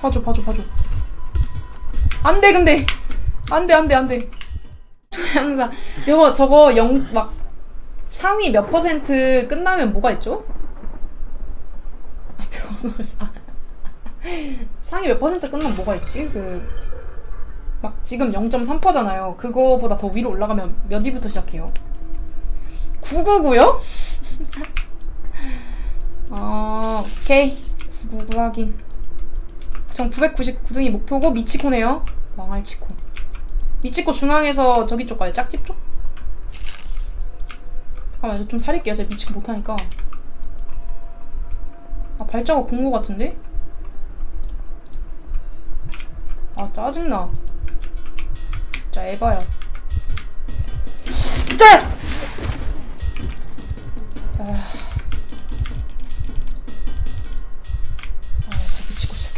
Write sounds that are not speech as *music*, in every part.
봐줘 봐줘 봐줘 안돼 근데 안돼 안돼 안돼 *laughs* 항상 여보 저거 영 막 상위 몇 퍼센트 끝나면 뭐가 있죠? 아 *laughs* 상위 몇 퍼센트 끝나면 뭐가 있지? 그 막 지금 0.3%잖아요. 그거보다 더 위로 올라가면 몇 위부터 시작해요? 999요? 아, *laughs* 오케이. 999 확인. 전 999등이 목표고 미치코네요. 망할 치코. 미치코 중앙에서 저기 쪽 가요. 짝집 쪽? 잠깐만, 저좀 살릴게요. 제가 미치코 못하니까. 아, 발자국 본 거 같은데? 아, 짜증나. 진짜 에바야. 짜! 아, 아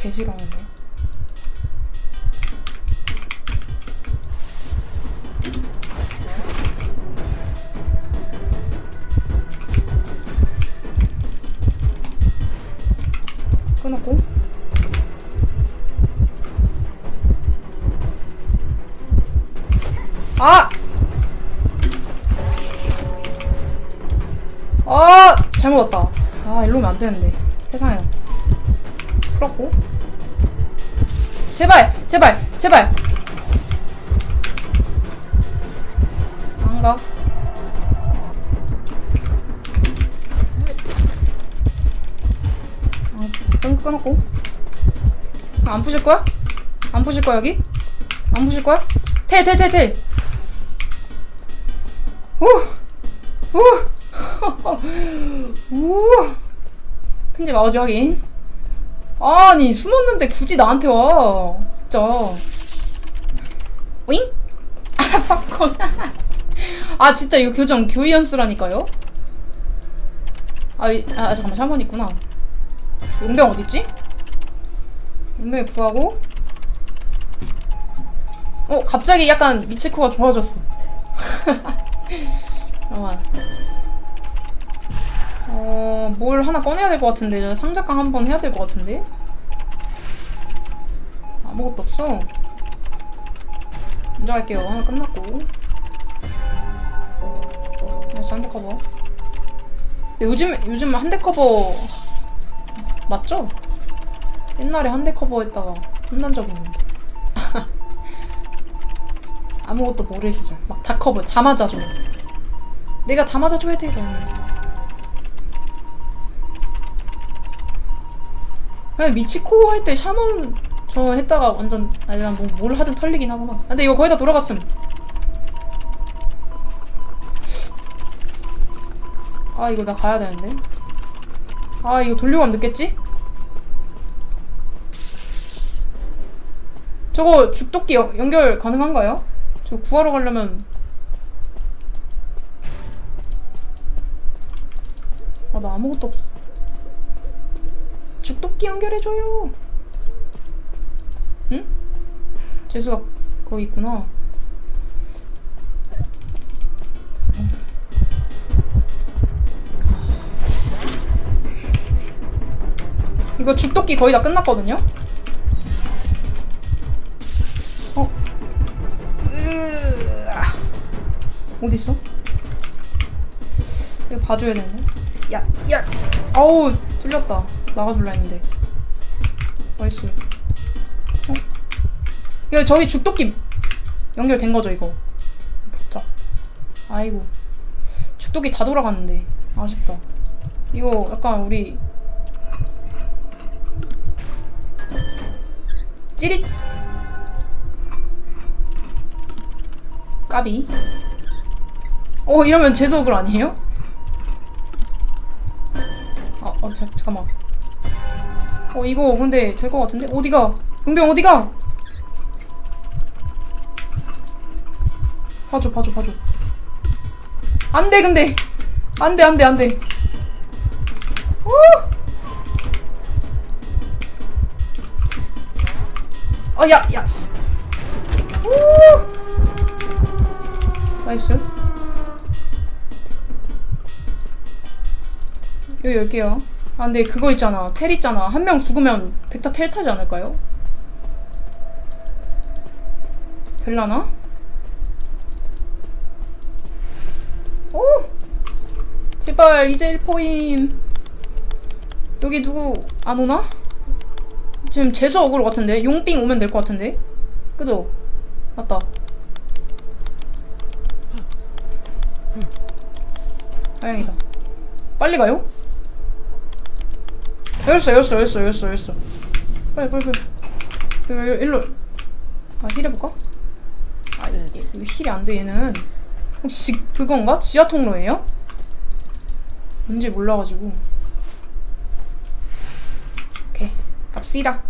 개 싫어하네. 끊었고. 아! 아! 잘못 왔다. 아, 일로 오면 안 되는데. 세상에. 풀었고. 제발! 제발! 제발! 안 가. 아, 끊, 끊었고. 아, 안 푸실 거야? 안 푸실 거야, 여기? 안 푸실 거야? 텔, 텔, 텔, 텔! 우! 우! *laughs* 우! 편집 아버지 확인. 아니, 숨었는데 굳이 나한테 와. 진짜. 오잉? *laughs* 아, 팝콘. 아, 진짜 이거 교정 교이연수라니까요? 아, 이- 아, 잠깐만, 샤먼 있구나. 용병 어딨지? 용병이 구하고. 어, 갑자기 약간 미치코가 좋아졌어. *laughs* 잠깐만. 어, 뭘 하나 꺼내야 될 것 같은데. 저 상자깡 한번 해야 될 것 같은데. 아무것도 없어. 먼저 할게요. 하나 끝났고. 다시 한대 커버. 근데 요즘, 요즘 한 대 커버 맞죠? 옛날에 한 대 커버 했다가 혼난 적 있는데. *laughs* 아무것도 모를 시절. 막다 커버, 다 맞아줘. 내가 다 맞아줘야 돼. 이러면서. 그냥 미치코 할 때 샤먼 저 했다가 완전 아니 난뭐뭘 하든 털리긴 하구나. 아, 근데 이거 거의 다 돌아갔음. 아 이거 나 가야 되는데. 아 이거 돌리고 가면 늦겠지? 저거 죽도끼 연- 연결 가능한가요? 저 구하러 가려면 아 나 아무것도 없어. 죽도끼 연결해줘요. 응? 재수가 거기 있구나. 이거 죽도끼 거의 다 끝났거든요? 어? 으아. 어딨어? 이거 봐줘야 되네. 야, 야! 어우, 뚫렸다. 나가줄라 했는데. 나이스. 어? 이거 저기 죽도끼 연결된 거죠, 이거? 붙자. 아이고. 죽도끼 다 돌아갔는데. 아쉽다. 이거 약간 우리 찌릿 까비 어 이러면 재석을 아니에요? 아, 어, 자, 잠깐만 어 이거 근데 될 것 같은데? 어디가? 용병 어디가? 봐줘 봐줘 봐줘 안돼 근데 안돼 안돼 안돼 어, 야. 오! 나이스. 여기 열게요. 아 근데 그거 있잖아 텔 있잖아 한 명 죽으면 베타 텔 타지 않을까요? 될라나? 오! 제발 이제 1포임 여기 누구 안 오나? 지금 재수 억울 것 같은데? 용빙 오면 될 것 같은데? 그죠? 맞다 다행이다 빨리 가요? 열었어 열었어 열었어 열었어 열었어 빨리 빨리 빨리. 일- 일로. 아 힐 해볼까? 아 이게 이거 힐이 안 돼 얘는. 혹시 그건가? 지하 통로예요? 뭔지 몰라가지고. 오케이. 갑시다